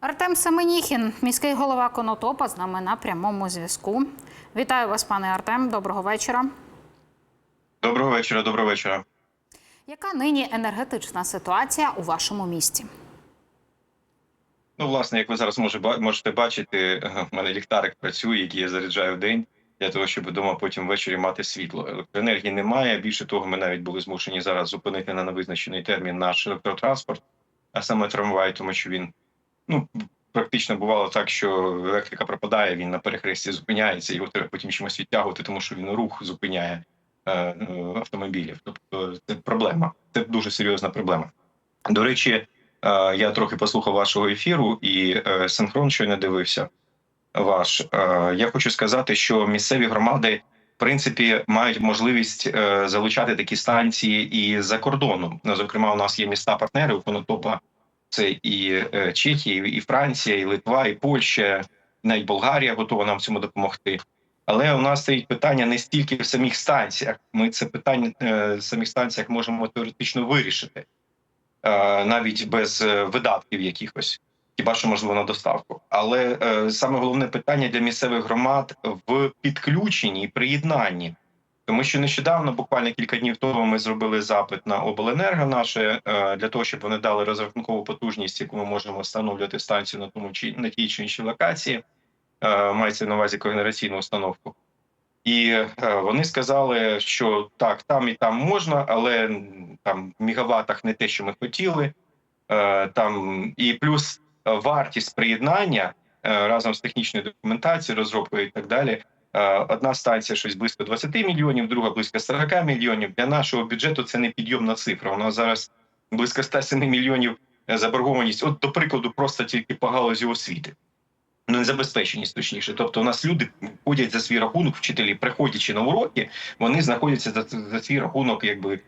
Артем Семеніхін, міський голова Конотопа, з нами на прямому зв'язку. Вітаю вас, пане Артем. Доброго вечора. Доброго вечора, доброго вечора. Яка нині енергетична ситуація у вашому місті? Ну, власне, як ви зараз може, можете бачити, е, в мене ліхтарик працює, який я заряджаю в день для того, щоб вдома потім ввечері мати світло. Електроенергії немає. Більше того, ми навіть були змушені зараз зупинити на невизначений термін наш електротранспорт, а саме трамвай, тому що він ну практично бувало так, що електрика пропадає, він на перехресті зупиняється, його треба потім чимось відтягувати, тому що він рух зупиняє е, е, автомобілів. Тобто це проблема. Це дуже серйозна проблема. До речі. Е, Я трохи послухав вашого ефіру і е, синхрон щойно дивився ваш. Е, Я хочу сказати, що місцеві громади в принципі мають можливість е, залучати такі станції і за кордону. Ну, Зокрема, у нас є міста-партнери у Конотопа. Це і е, Чехія, і Франція, і Литва, і Польща, навіть Болгарія готова нам цьому допомогти. Але у нас стоїть питання не стільки в самих станціях. Ми це питання е, в самих станціях можемо теоретично вирішити е, навіть без видатків якихось, хіба що можливо на доставку. Але саме головне питання для місцевих громад в підключенні і приєднанні. Тому що нещодавно, буквально кілька днів тому, ми зробили запит на обленерго наше е, для того, щоб вони дали розрахункову потужність, яку ми можемо встановлювати станцію на тому чи на тій чи іншій локації. Е, мається на увазі когенераційну установку. І е, вони сказали, що так, там і там можна, але там в мегаваттах не те, що ми хотіли. Там і плюс вартість приєднання разом з технічною документацією, розробкою і так далі. Е, Одна станція щось близько 20 мільйонів, друга близько 40 мільйонів. Для нашого бюджету це не підйомна цифра. У нас зараз близько 107 мільйонів е, заборгованість. От, до прикладу, просто тільки по галузі освіти. Ну, незабезпеченість точніше. Тобто, у нас люди ходять за свій рахунок, вчителі, приходячи на уроки, вони знаходяться за, за свій рахунок, якби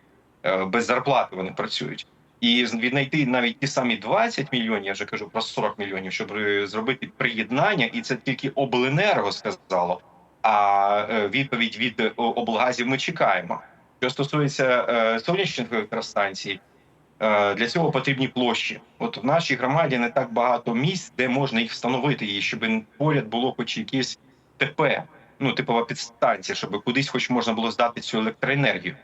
е, без зарплати вони працюють. І віднайти навіть ті самі 20 мільйонів, я вже кажу про 40 мільйонів, щоб зробити приєднання, і це тільки обленерго сказало. А е, відповідь від е, облгазів ми чекаємо. Що стосується е, сонячних електростанцій, Для цього потрібні площі. От в нашій громаді не так багато місць, де можна їх встановити, і щоб поряд було хоч якесь ТП, ну типова підстанція, щоб кудись, хоч можна було здати цю електроенергію.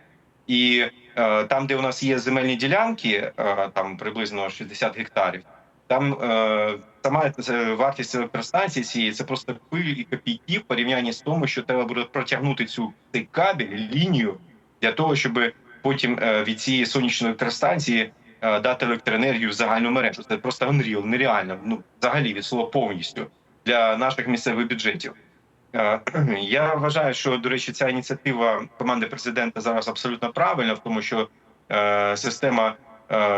І е, там, де у нас є земельні ділянки, е, там приблизно 60 гектарів, там е, сама е, вартість електростанції цієї це просто пиль і копійки в порівнянні з тому, що треба буде протягнути цю цей кабель, лінію для того, щоб потім е, від цієї сонячної електростанції е, дати електроенергію в загальну мережу. Це просто unreal, нереально. Ну взагалі від слова повністю для наших місцевих бюджетів. Я вважаю, що до речі, ця ініціатива команди президента зараз абсолютно правильна, в тому, що система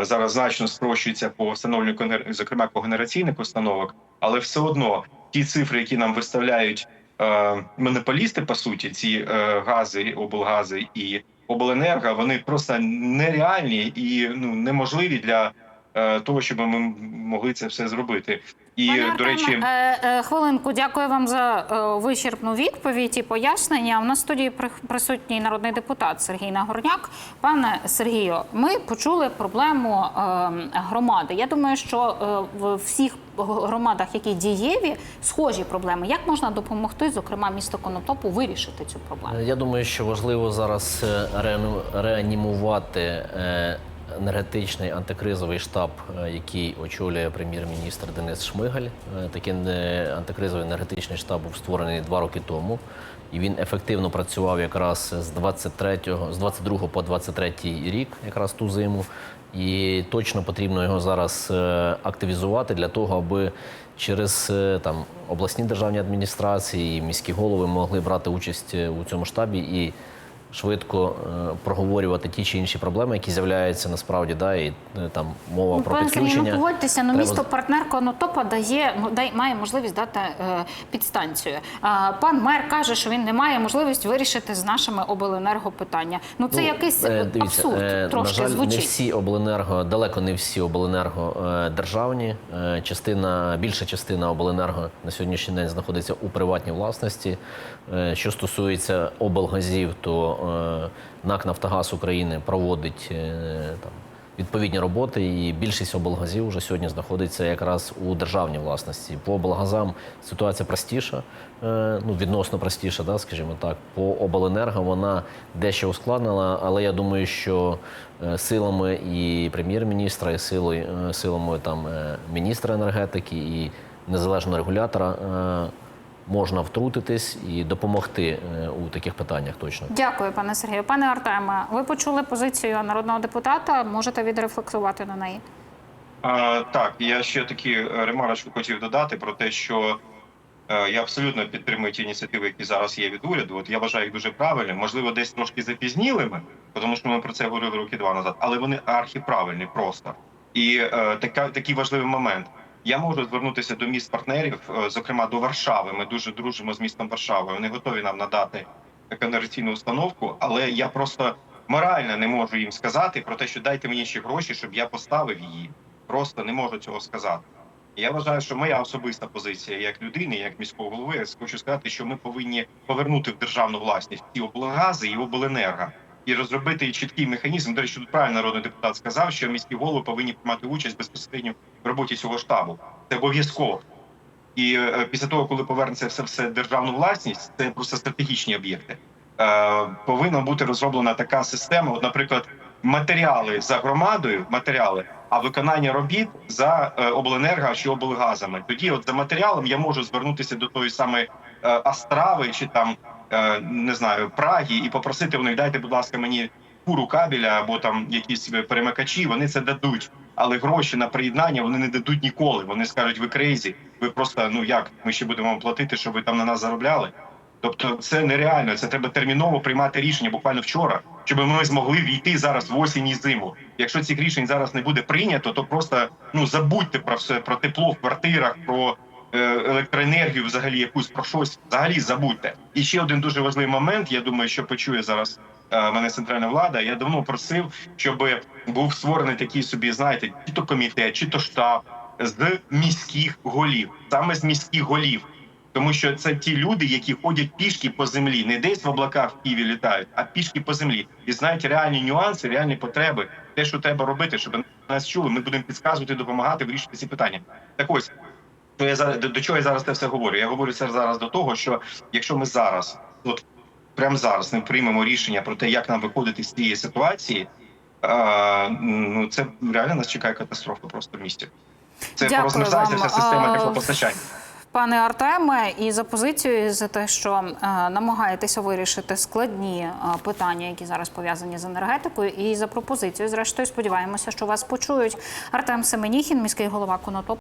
зараз значно спрощується по встановленню зокрема зокрема когенераційних установок, але все одно ті цифри, які нам виставляють е, монополісти, по суті, ці е, гази, облгази і обленерго, вони просто нереальні і ну неможливі для е, того, щоб ми могли це все зробити. І Пане до речі, е, е, хвилинку, дякую вам за е, вичерпну відповідь і пояснення. У нас в студії присутній народний депутат Сергій Нагорняк. Пане Сергію, ми почули проблему е, громади. Я думаю, що е, в всіх громадах, які дієві, схожі проблеми. Як можна допомогти, зокрема, місту Конотопу, вирішити цю проблему? Я думаю, що важливо зараз е, реанімувати е, енергетичний антикризовий штаб, е, який очолює прем'єр-міністр Денис Шмигаль. Е, Такий антикризовий енергетичний штаб був створений два роки тому. І він ефективно працював якраз з 23, з 22 по 23 рік, якраз ту зиму. І точно потрібно його зараз е, активізувати для того, аби через там обласні державні адміністрації міські голови могли брати участь у цьому штабі і швидко е, проговорювати ті чи інші проблеми, які з'являються насправді, да, і е, там мова Ну, про Пане підключення. ну погодьтеся, ну Треба місто партнер Конотопа дає ну, дай має можливість дати е, підстанцію. А, пан мер каже, що він не має можливості вирішити з нашими обленерго питання. Ну це Ну, якийсь е, е, абсурд е, трошки на жаль, звучить. Не всі обленерго, далеко не всі обленерго е, державні. Е, Частина, більша частина обленерго на сьогоднішній день знаходиться у приватній власності. Е, Що стосується облгазів, то НАК Нафтогаз України проводить е, там відповідні роботи, і більшість облгазів вже сьогодні знаходиться якраз у державній власності. По облгазам ситуація простіша, е, ну відносно простіша, да, скажімо так. По обленерго вона дещо ускладнила, але я думаю, що е, силами і прем'єр-міністра, і силою, е, силами там е, міністра енергетики і незалежного регулятора. Можна втрутитись і допомогти е, у таких питаннях точно. Дякую, пане Сергію. Пане Артеме, ви почули позицію народного депутата. Можете відрефлексувати на неї. А, так, я ще такі е, ремарочку хотів додати про те, що е, я абсолютно підтримую ті ініціативи, які зараз є від уряду. От я вважаю їх дуже правильними, можливо, десь трошки запізнілими, тому що ми про це говорили роки два назад, але вони архіправильні просто. І е, така, такий важливий момент. Я можу звернутися до міст партнерів, е, зокрема до Варшави. Ми дуже дружимо з містом Варшава. Вони готові нам надати конверційну установку, але я просто морально не можу їм сказати про те, що дайте мені ще гроші, щоб я поставив її. Просто не можу цього сказати. Я вважаю, що моя особиста позиція як людини, як міського голови, я хочу сказати, що ми повинні повернути в державну власність ці облгази і обленерго і розробити чіткий механізм. До речі, тут правильно народний депутат сказав, що міські голови повинні приймати участь безпосередньо в роботі цього штабу. Це обов'язково. І е, після того, коли повернеться все все державну власність, це просто стратегічні об'єкти. Е, повинна бути розроблена така система. От, наприклад, матеріали за громадою, матеріали, а виконання робіт за е, обленерго чи облгазами. Тоді, от за матеріалом, я можу звернутися до тої самої Астрави чи там не знаю Праги і попросити у них дайте, будь ласка, мені куру кабеля або там якісь перемикачі. Вони це дадуть. Але гроші на приєднання вони не дадуть ніколи. Вони скажуть, ви крейзі, ви просто ну як ми ще будемо вам платити, щоб ви там на нас заробляли. Тобто це нереально. Це треба терміново приймати рішення буквально вчора, щоб ми змогли війти зараз в осінь і зиму. Якщо цих рішень зараз не буде прийнято, то просто ну забудьте про все про тепло в квартирах, про е, електроенергію, взагалі якусь про щось. Взагалі забудьте. І ще один дуже важливий момент. Я думаю, що почує зараз е, мене центральна влада. Я давно просив, щоб був створений такий собі, знаєте, чи то комітет, чи то штаб з міських голів, саме з міських голів. Тому що це ті люди, які ходять пішки по землі, не десь в облаках в Києві літають, а пішки по землі і знають реальні нюанси, реальні потреби, те, що треба робити, щоб нас чули. Ми будемо підказувати, допомагати вирішити ці питання. Так ось то я зараз до, до чого я зараз це все говорю? Я говорю це зараз до того, що якщо ми зараз, от прямо зараз, не приймемо рішення про те, як нам виходити з цієї ситуації, а, ну це реально нас чекає катастрофа просто в місті. Це розмерзається вся система А, теплопостачання. Пане Артеме, і за позицією, і за те, що е, намагаєтеся вирішити складні е, питання, які зараз пов'язані з енергетикою, і за пропозицією. Зрештою, сподіваємося, що вас почують. Артем Семеніхін, міський голова Конотоп.